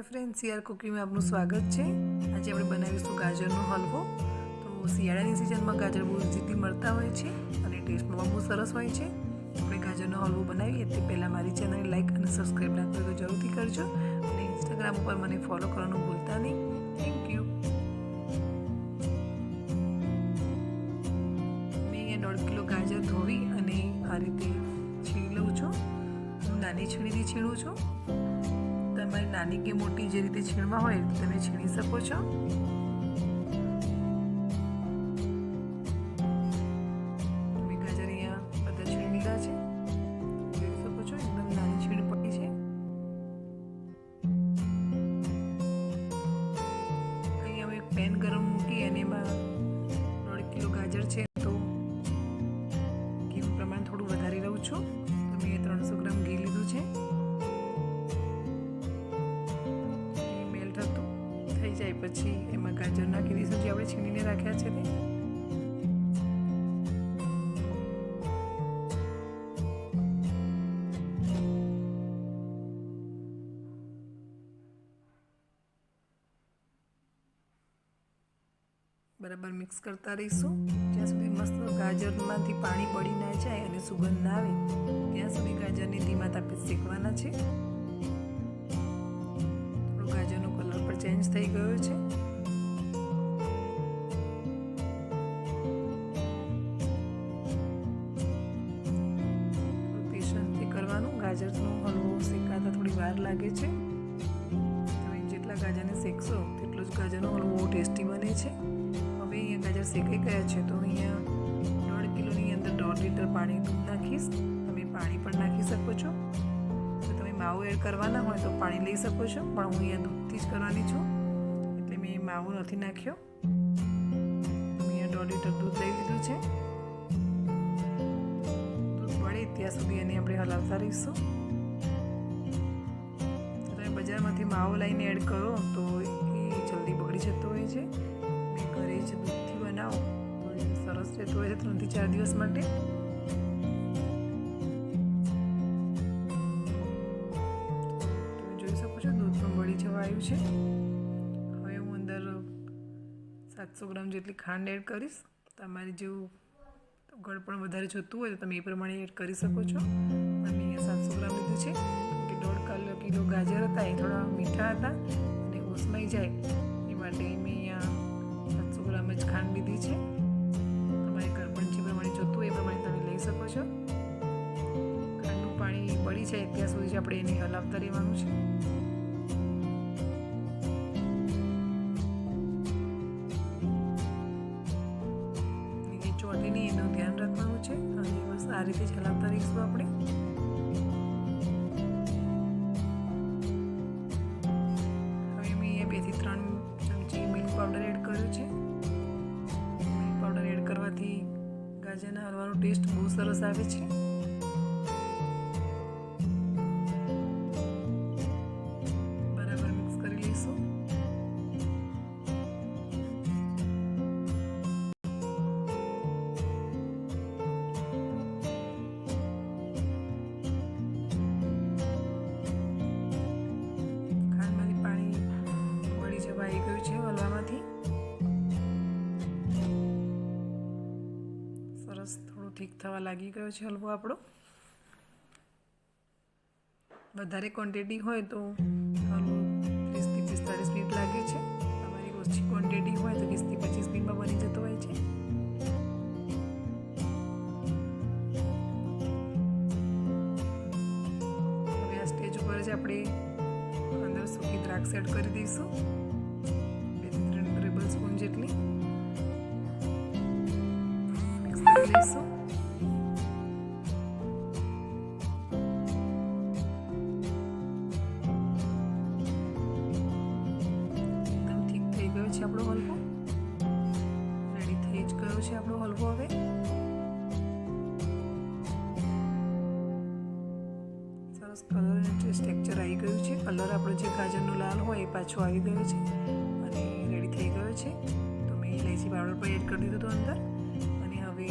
હાય friend CR કુકિંગમાં આપનું સ્વાગત છે. આજે આપણે બનાવીશું ગાજરનો હલવો. તો શિયાળાની સિઝનમાં ગાજર બહુ જીતી મળતા હોય છે અને ટેસ્ટમાં બહુ સરસ હોય છે. આપણે ગાજરનો હલવો બનાવીએ તે પહેલાં મારી ચેનલ લાઇક અને સબસ્ક્રાઈબ ના તો જરૂરથી કરજો. અને ઇન્સ્ટાગ્રામ ઉપર મને ફોલો કરવાનું ભૂલતા નહીં. થેન્ક યુ મેં અહીંયા દોઢ કિલો ગાજર ધોવી અને આ રીતે છીણી લઉં છું. હું નાની છીણીથી છીણું છું. તમારી નાની કે મોટી જે રીતે છીણવા હોય તમે છીણી શકો છો. પેન ગરમ મૂકી અને એમાં દોઢ કિલો ગાજર છે. તો ઘીનું પ્રમાણ થોડું વધારી લઉં છું. તો મેં ત્રણસો ગ્રામ ઘી લીધું છે. જાય પછી એમાં ગાજર નાખી દઈશું જે આપણે છીણીને રાખ્યા છે તે. બરાબર મિક્સ કરતા રહીશું. જ્યાં સુધી મસ્ત ગાજરમાંથી પાણી પડી ના જાય અને સુગંધ ના આવે, ત્યાં સુધી ગાજરને ધીમા તાપે શેકવાના છે. ચેન્જ થઈ ગયો છે. કરવાનું, ગાજરનો હલવો શેકાતા થોડી વાર લાગે છે. તમે જેટલા ગાજરને શેકશો, તેટલો જ ગાજરનો હલવો ટેસ્ટી બને છે. હવે અહીંયા ગાજર શેકાઈ ગયા છે, તો અહીંયા દોઢ કિલોની અંદર દોઢ લીટર પાણી નાખીશ. તમે પાણી પણ નાખી શકો છો. માવો એડ કરવાના હોય તો પાણી લઈ શકો છો, પણ હું અહીંયા દૂધથી જ કરવાની છું. એટલે મેં માવો નથી નાખ્યો. અહીંયા દોઢ લીટર દૂધ લઈ લીધું છે. દૂધ પડે ત્યાં સુધી એને આપણે હલાવતા રહીશું. તમે બજારમાંથી માવો લઈને એડ કરો, તો એ જલ્દી બગડી જતો હોય છે. ઘરે જ દૂધથી બનાવો. સરસ રહેતો હોય છે ત્રણથી ચાર દિવસ માટે. આવ્યું છે? હવે હું અંદર સાતસો ગ્રામ જેટલી ખાંડ એડ કરીશ. તમારી જેવું ગળપણ વધારે જોતું હોય તો તમે એ પ્રમાણે એડ કરી શકો છો. અને અહીંયા સાતસો ગ્રામ લીધું છે. કે દોઢ કિલો કિલો ગાજર હતા, એ થોડા મીઠા હતા અને ઉસમાઈ જાય. એ માટે મેં અહીંયા સાતસો ગ્રામ જ ખાંડ લીધી છે. તમારે ગળપણ જે પ્રમાણે જોતું હોય એ પ્રમાણે તમે લઈ શકો છો. ખાંડનું પાણી બળી જાય ત્યાં સુધી આપણે એને હલાવતા રહેવાનું છે. નહીં એનું ધ્યાન રાખવાનું છે. અને બસ આ રીતે ચલાવતા રહીશું આપણે. હવે મેં બેથી ત્રણ ચમચી મિલ્ક પાવડર એડ કર્યો છે. મિલ્ક પાવડર એડ કરવાથી ગાજરના હલવાનો ટેસ્ટ બહુ સરસ આવે છે. ઠીક થવા લાગી ગયો છે હલવો આપણો. વધારે ક્વોન્ટિટી હોય તો હલવો ત્રીસથી પિસ્તાળીસ મિનિટ લાગે છે. તમારી ઓછી ક્વોન્ટિટી હોય તો વીસથી પચીસ મિનિટમાં બની જતો હોય છે. હવે આ સ્ટેજ ઉપર જ આપણે અંદર સૂકી દ્રાક્ષ એડ કરી દઈશું. બે ત્રણ ટેબલ સ્પૂન જેટલી. મિક્સ આપણો હલવો? રેડી થઈ જ ગયો છે આપણો હલવો હવે. સરસ કલર અને આવી ગયું છે. કલર આપણો જે ગાજરનો લાલ હોય એ પાછો આવી ગયો છે. અને રેડી થઈ ગયો છે. તો મેં ઇલાયચી પાવડર પણ એડ કરી દીધો હતો અંદર. અને હવે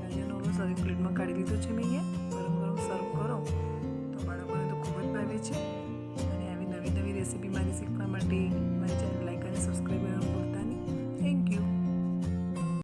ગાજરનો હલવો સર્વિંગ પ્લેટમાં કાઢી લીધો છે મેં અહીંયા. ગરમ ગરમ સર્વ કરો. તો બાળકોને તો ખૂબ જ ભાવે છે. અને આવી નવી નવી રેસીપી મારી શીખવા માટે મારી ચેનલ લાઈક અને સબસ્ક્રાઈબ